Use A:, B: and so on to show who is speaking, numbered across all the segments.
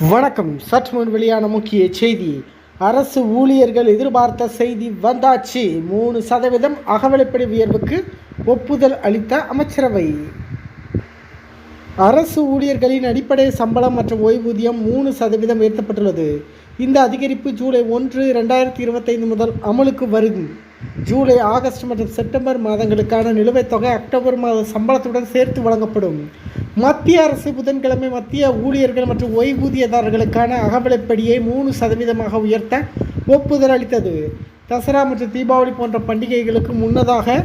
A: வணக்கம். சற்று முன் வெளியான முக்கிய செய்தி. அரசு ஊழியர்கள் எதிர்பார்த்த செய்தி வந்தாச்சு. மூணு சதவீதம் அகவலைப்படி உயர்வுக்கு ஒப்புதல் அளித்த அமைச்சரவை. அரசு ஊழியர்களின் அடிப்படை சம்பளம் மற்றும் ஓய்வூதியம் மூணு சதவீதம் உயர்த்தப்பட்டுள்ளது. இந்த அதிகரிப்பு ஜூலை ஒன்று ரெண்டாயிரத்தி இருபத்தைந்து முதல் அமலுக்கு வரும். ஜூலை ஆகஸ்ட் மற்றும் செப்டம்பர் மாதங்களுக்கான நிலுவைத் தொகை அக்டோபர் மாத சம்பளத்துடன் சேர்த்து வழங்கப்படும். மத்திய அரசு புதன்கிழமை மத்திய ஊழியர்கள் மற்றும் ஓய்வூதியதாரர்களுக்கான அகவிலைப்படியை மூணு சதவீதமாக உயர்த்த ஒப்புதல் அளித்தது. தசரா மற்றும் தீபாவளி போன்ற பண்டிகைகளுக்கு முன்னதாக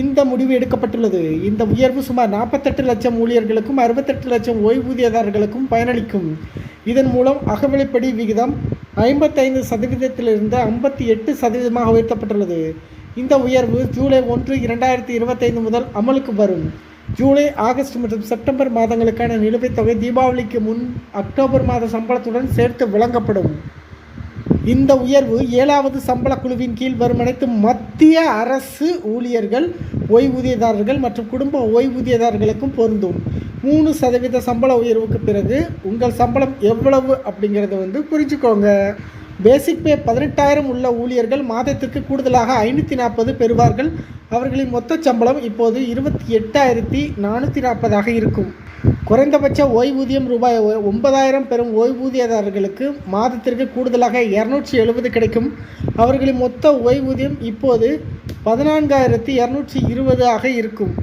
A: இந்த முடிவு எடுக்கப்பட்டுள்ளது. இந்த உயர்வு சுமார் நாற்பத்தெட்டு லட்சம் ஊழியர்களுக்கும் அறுபத்தெட்டு லட்சம் ஓய்வூதியதாரர்களுக்கும் பயனளிக்கும். இதன் மூலம் அகவிலைப்படி விகிதம் ஐம்பத்தைந்து சதவீதத்திலிருந்து ஐம்பத்தி எட்டு சதவீதமாக உயர்த்தப்பட்டுள்ளது. இந்த உயர்வு ஜூலை ஒன்று இரண்டாயிரத்தி இருபத்தைந்து முதல் அமலுக்கு வரும். ஜூலை ஆகஸ்ட் மற்றும் செப்டம்பர் மாதங்களுக்கான நிலுவைத் தொகை தீபாவளிக்கு முன் அக்டோபர் மாத சம்பளத்துடன் சேர்த்து வழங்கப்படும் இந்த உயர்வு ஏழாவது சம்பள குழுவின் கீழ் வரும் அனைத்து மத்திய அரசு ஊழியர்கள் ஓய்வூதியதாரர்கள் மற்றும் குடும்ப ஓய்வூதியதாரர்களுக்கும் பொருந்தும். மூணு சதவீத சம்பள உயர்வுக்கு பிறகு உங்கள் சம்பளம் எவ்வளவு அப்படிங்கிறத வந்து புரிஞ்சுக்கோங்க. பேசிக் பே பதினெட்டாயிரம் உள்ள ஊழியர்கள் மாதத்திற்கு கூடுதலாக ஐநூற்றி நாற்பது பெறுவார்கள். அவர்களின் மொத்த சம்பளம் இப்போது இருபத்தி எட்டாயிரத்தி நானூற்றி நாற்பதாக இருக்கும். குறைந்தபட்ச ஓய்வூதியம் ரூபாய் ஒன்பதாயிரம் பெறும் ஓய்வூதியதாரர்களுக்கு மாதத்திற்கு கூடுதலாக இரநூற்றி எழுபது கிடைக்கும். அவர்களின் மொத்த ஓய்வூதியம் இப்போது பதினான்காயிரத்தி இரநூற்றி இருபது ஆக இருக்கும்.